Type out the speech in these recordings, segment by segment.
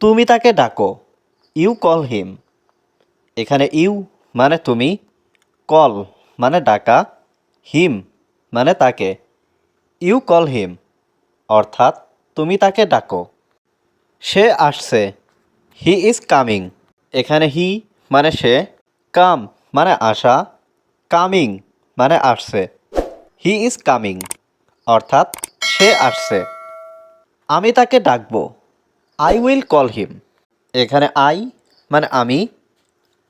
তুমি তাকে ডাকো। You call him. এখানে ইউ মানে তুমি, কল মানে ডাকা, হিম মানে তাকে। ইউ কল হিম, অর্থাৎ তুমি তাকে ডাকো। সে আসছে। He is coming. এখানে হি মানে সে, কাম মানে আসা, কামিং মানে আসছে। হি ইজ কামিং, অর্থাৎ সে আসছে। আমি তাকে ডাকবো। আই উইল কল হিম এখানে আই মানে আমি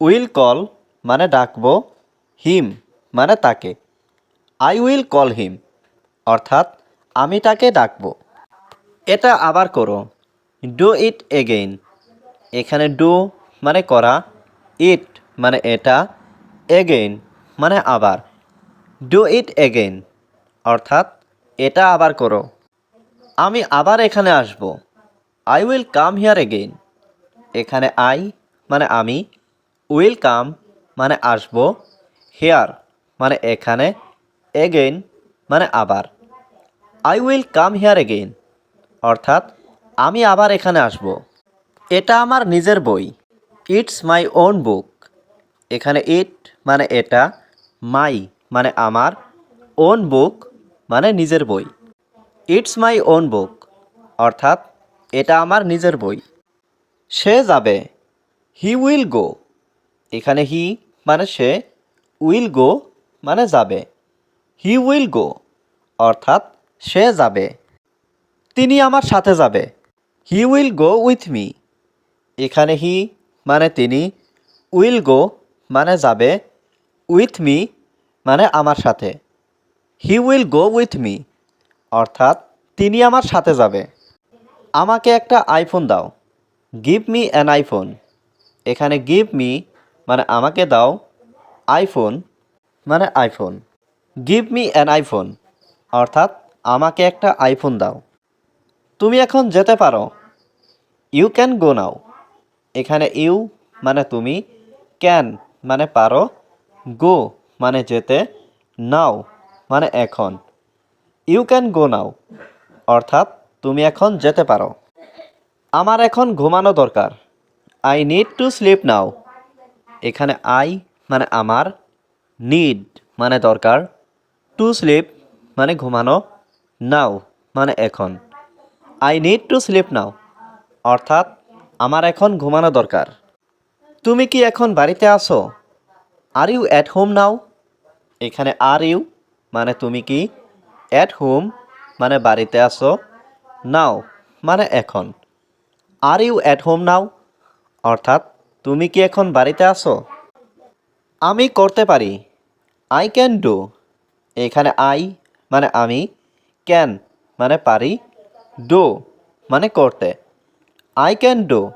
উইল কল মানে ডাকবো হিম মানে তাকে। আই উইল কল হিম অর্থাৎ আমি তাকে ডাকবো। এটা আবার করো ডু ইট এগেইন এখানে ডু মানে করা ইট মানে এটা এগেইন মানে আবার। ডু ইট এগেইন অর্থাৎ এটা আবার করো। আমি আবার এখানে আসব। I will come here again এখানে আই মানে আমি উইল কাম মানে আসব হেয়ার মানে এখানে এগেইন মানে আবার। I will come here again অর্থাৎ আমি আবার এখানে আসব। এটা আমার নিজের বই। ইটস মাই ওন বুক এখানে ইট মানে এটা মাই মানে আমার ওন বুক মানে নিজের বই। ইটস মাই ওন বুক অর্থাৎ এটা আমার নিজের বই। সে যাবে। হি উইল গো এখানে হি মানে সে উইল গো মানে যাবে। হি উইল গো অর্থাৎ সে যাবে। তিনি আমার সাথে যাবে। He will go with me এখানে হি মানে তিনি উইল গো মানে যাবে উইথ মি মানে আমার সাথে। He will go with me অর্থাৎ তিনি আমার সাথে যাবে। আমাকে একটা আইফোন দাও। গিভ মি অ্যান আইফোন এখানে গিভ মি মানে আমাকে দাও আইফোন মানে iPhone give me an iPhone অর্থাৎ আমাকে একটা আইফোন দাও। তুমি এখন যেতে পারো। ইউ ক্যান গো নাও এখানে ইউ মানে তুমি। ক্যান মানে পারো। গো মানে যেতে। নাও মানে এখন। ইউ ক্যান গো নাও অর্থাৎ তুমি এখন যেতে পারো। আমার এখন ঘুমানো দরকার। I need to sleep now এখানে আই মানে আমার নিড মানে দরকার। টু স্লিপ মানে ঘুমানো। নাও মানে এখন। I need to sleep now অর্থাৎ আমার এখন ঘুমানো দরকার। তুমি কি এখন বাড়িতে আসো are you at home now এখানে আর ইউ মানে তুমি কি? অ্যাট হোম মানে বাড়িতে আসো নাও মানে এখন। Are you at home now অর্থাৎ, তুমি কি এখন বাড়িতে আসো আমি করতে পারি। আই ক্যান ডু এখানে আই মানে আমি। ক্যান মানে পারি। ডু মানে করতে। আই ক্যান ডু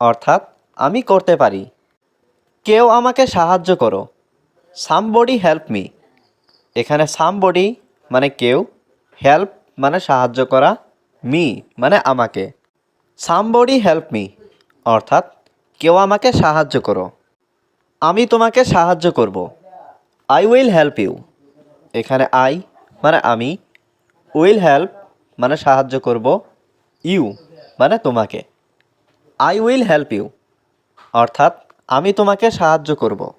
অর্থাৎ, আমি করতে পারি। কেউ আমাকে সাহায্য করো। সামবডি হেল্প মি এখানে সামবডি মানে কেউ। হেল্প মানে সাহায্য করা। মি মানে আমাকে। সামবডি হেল্প মি, অর্থাৎ কেউ আমাকে সাহায্য করো। আমি তোমাকে সাহায্য করব। I will help you. এখানে আই মানে আমি, উইল হেল্প মানে সাহায্য করব, ইউ মানে তোমাকে। আই উইল হেল্প ইউ, অর্থাৎ আমি তোমাকে সাহায্য করব।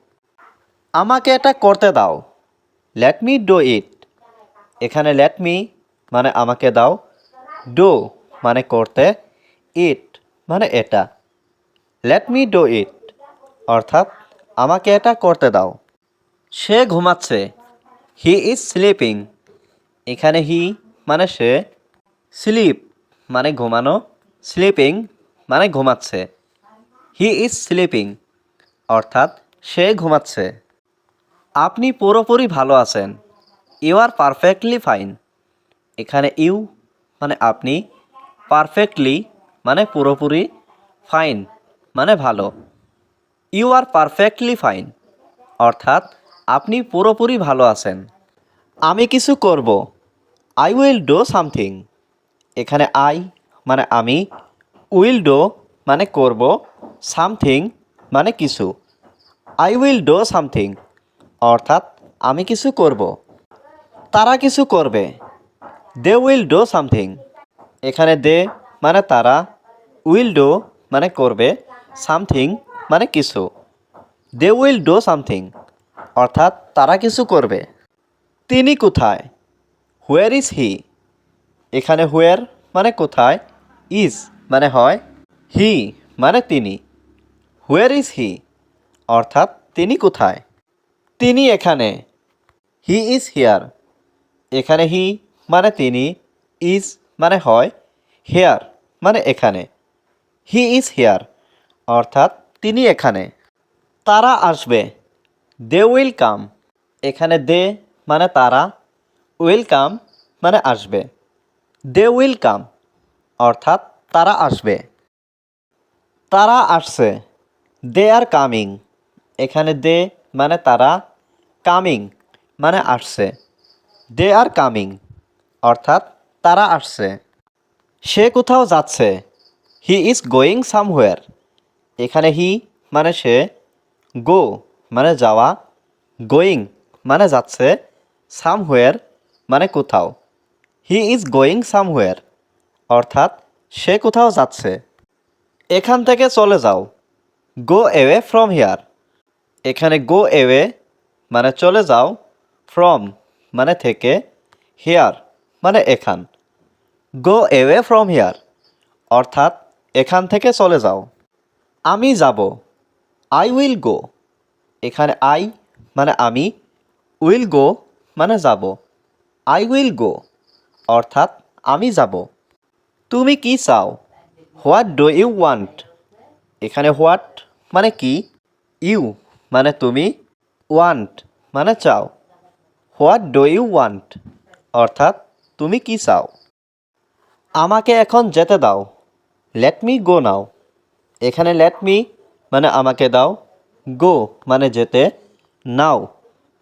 আমাকে এটা করতে দাও। Let me do it. এখানে লেট মি মানে আমাকে দাও। ডো মানে করতে ইট মানে এটা। লেট মি ডো ইট অর্থাৎ আমাকে এটা করতে দাও। সে ঘুমাচ্ছে। হি ইজ স্লিপিং এখানে হি মানে সে স্লিপ মানে ঘুমানো স্লিপিং মানে ঘুমাচ্ছে। হি ইজ স্লিপিং অর্থাৎ সে ঘুমাচ্ছে। আপনি পুরোপুরি ভালো আছেন। ইউ আর পারফেক্টলি ফাইন এখানে ইউ মানে আপনি পারফেক্টলি মানে পুরোপুরি ফাইন মানে ভালো। ইউ আর পারফেক্টলি ফাইন অর্থাৎ আপনি পুরোপুরি ভালো আছেন। আমি কিছু করব। আই উইল ডো সামথিং এখানে আই মানে আমি উইল ডো মানে করব সামথিং মানে কিছু। আই উইল ডো সামথিং অর্থাৎ আমি কিছু করব। তারা কিছু করবে। দে উইল ডো সামথিং এখানে দে মানে তারা উইল ডো মানে করবে সামথিং মানে কিছু। দে উইল ডো সামথিং অর্থাৎ তারা কিছু করবে। তিনি কোথায়? হুয়ার ইজ হি এখানে হুয়ার মানে কোথায়? ইজ মানে হয় হি মানে তিনি। হুয়ার ইজ হি অর্থাৎ তিনি কোথায়? তিনি এখানে। হি ইজ হিয়ার এখানে হি মানে তিনি ইজ মানে হয় হেয়ার মানে এখানে। হি ইজ হেয়ার অর্থাৎ তিনি এখানে। তারা আসবে দে উইল কাম এখানে দে মানে তারা উইল কাম মানে আসবে। দে উইল কাম অর্থাৎ তারা আসবে। তারা আসছে দে আর কামিং এখানে দে মানে তারা কামিং মানে আসছে। দে আর কামিং অর্থাৎ তারা আসছে। সে কোথাও যাচ্ছে। হি ইজ গোয়িং সামহোয়ার এখানে হি মানে সে। গো মানে যাওয়া। গোয়িং মানে যাচ্ছে। সামহোয়ার মানে কোথাও। হি ইজ গোয়িং সামহোয়ার অর্থাৎ সে কোথাও যাচ্ছে। এখান থেকে চলে যাও। গো এওয়ে ফ্রম হিয়ার এখানে গো এওয়ে মানে চলে যাও। ফ্রম মানে থেকে। হিয়ার মানে এখান। গো এওয়ে ফ্রম হিয়ার অর্থাৎ, এখান থেকে চলে যাও। আমি যাব। আই উইল গো এখানে আই মানে আমি। উইল গো মানে যাব। আই উইল গো অর্থাৎ, আমি যাব। তুমি কি চাও? হোয়াট ডু ইউ ওয়ান্ট এখানে হোয়াট মানে কি? ইউ মানে তুমি। ওয়ান্ট মানে চাও। হোয়াট ডু ইউ ওয়ান্ট অর্থাৎ তুমি কি চাও? আমাকে এখন যেতে দাও। লেট মি গো নাও এখানে লেট মি মানে আমাকে দাও। গো মানে যেতে। নাও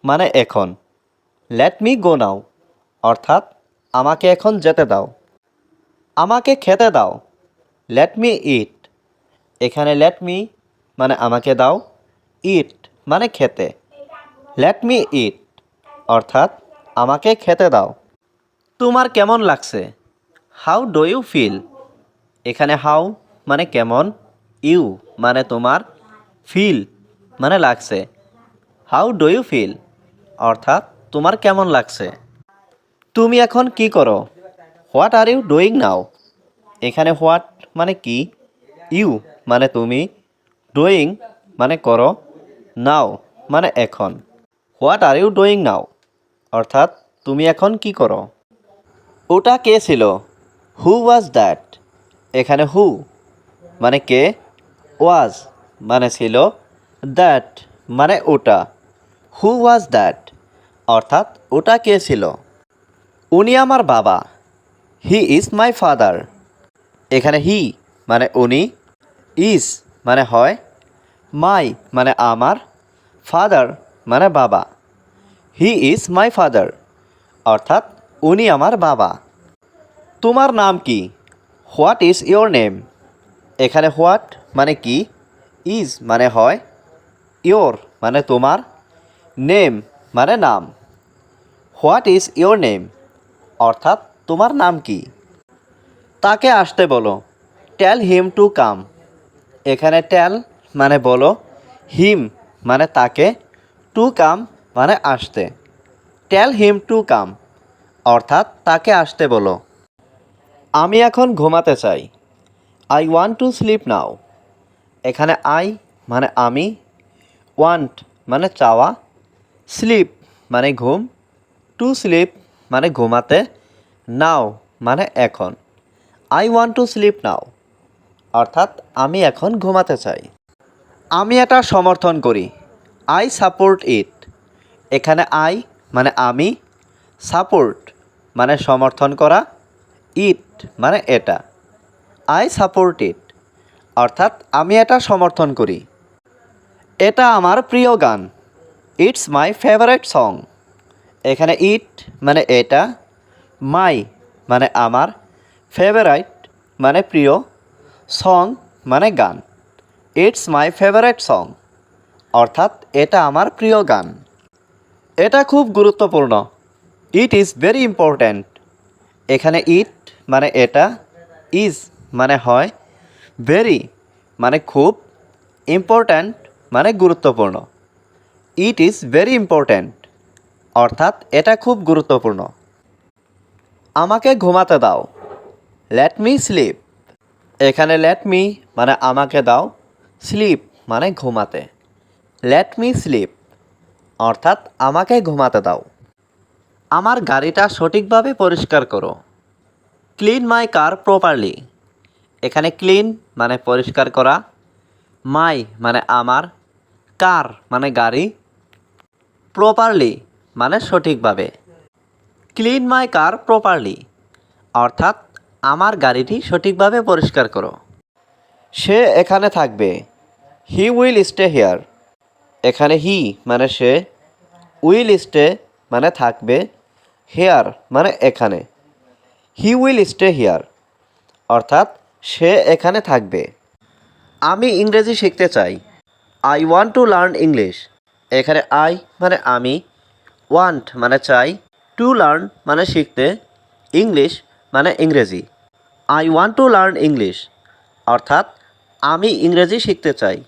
মানে এখন। লেট মি গো নাও অর্থাৎ আমাকে এখন যেতে দাও। আমাকে খেতে দাও। লেট মি ইট এখানে লেট মি মানে আমাকে দাও। ইট মানে খেতে। লেট মি ইট অর্থাৎ আমাকে খেতে দাও। তোমার কেমন লাগছে? হাউ ডু ইউ ফিল এখানে হাউ মানে কেমন ইউ মানে তোমার ফিল মানে লাগছে। হাউ ডু ইউ ফিল অর্থাৎ তোমার কেমন লাগছে। তুমি এখন কি করো? What are you doing now এখানে হোয়াট মানে কি? ইউ মানে তুমি। ডুইং মানে করো। নাও মানে এখন। What are you doing now অর্থাৎ তুমি এখন কি করো? ওটা কে ছিল? হু ওয়াজ দ্যাট এখানে হু মানে কে? ওয়াজ মানে ছিল দ্যাট মানে ওটা। হু ওয়াজ দ্যাট অর্থাৎ ওটা কে ছিল? উনি আমার বাবা। হি ইজ মাই ফাদার এখানে হি মানে উনি। ইজ মানে হয়। মাই মানে আমার। ফাদার মানে বাবা। হি ইজ মাই ফাদার অর্থাৎ উনি আমার বাবা। তোমার নাম কি? হোয়াট ইজ ইয়োর নেম এখানে হোয়াট মানে কি? ইজ মানে হয়। ইয়োর মানে তোমার। নেম মানে নাম। হোয়াট ইজ ইয়োর নেম অর্থাৎ তোমার নাম কি? তাকে আসতে বলো। টেল হিম টু কাম এখানে টেল মানে বলো। হিম মানে তাকে। টু কাম মানে আসতে। টেল হিম টু কাম অর্থাৎ তাকে আসতে বলো। আমি এখন ঘুমাতে চাই। I want to sleep now এখানে আই মানে আমি ওয়ান্ট মানে চাওয়া স্লিপ মানে ঘুম টু স্লিপ মানে ঘুমাতে নাও মানে এখন। I want to sleep now অর্থাৎ আমি এখন ঘুমাতে চাই। আমি এটা সমর্থন করি। আই সাপোর্ট ইট এখানে আই মানে আমি সাপোর্ট মানে সমর্থন করা, ইট মানে এটা। আই সাপোর্ট ইট, অর্থাৎ আমি এটা সমর্থন করি। এটা আমার প্রিয় গান। It's my favourite song. এখানে ইট মানে এটা, মাই মানে আমার ফেভারাইট মানে প্রিয় সং মানে গান। ইটস মাই ফেভারেট সং, অর্থাৎ এটা আমার প্রিয় গান। এটা খুব গুরুত্বপূর্ণ। ইট ইজ ভেরি ইম্পর্ট্যান্ট এখানে ইট মানে এটা ইজ মানে হয় ভেরি মানে খুব ইম্পর্ট্যান্ট মানে গুরুত্বপূর্ণ। ইট ইজ ভেরি ইম্পর্ট্যান্ট অর্থাৎ এটা খুব গুরুত্বপূর্ণ। আমাকে ঘুমাতে দাও। লেট মি স্লিপ এখানে লেট মি মানে আমাকে দাও। স্লিপ মানে ঘুমাতে। লেট মি স্লিপ অর্থাৎ আমাকে ঘুমাতে দাও। আমার গাড়িটা সঠিকভাবে পরিষ্কার করো। ক্লিন মাই কার প্রপারলি এখানে ক্লিন মানে পরিষ্কার করা। মাই মানে আমার। কার মানে গাড়ি। প্রপারলি মানে সঠিকভাবে। ক্লিন মাই কার প্রপারলি অর্থাৎ আমার গাড়িটি সঠিকভাবে পরিষ্কার করো। সে এখানে থাকবে। হি উইল স্টে হিয়ার এখানে হি মানে সে। উইল স্টে মানে থাকবে। হেয়ার মানে এখানে। হি উইল স্টে হিয়ার অর্থাৎ সে এখানে থাকবে। আমি ইংরেজি শিখতে চাই। I want to learn English এখানে আই মানে আমি ওয়ান্ট মানে চাই টু লার্ন মানে শিখতে ইংলিশ মানে ইংরেজি। I want to learn English অর্থাৎ আমি ইংরেজি শিখতে চাই।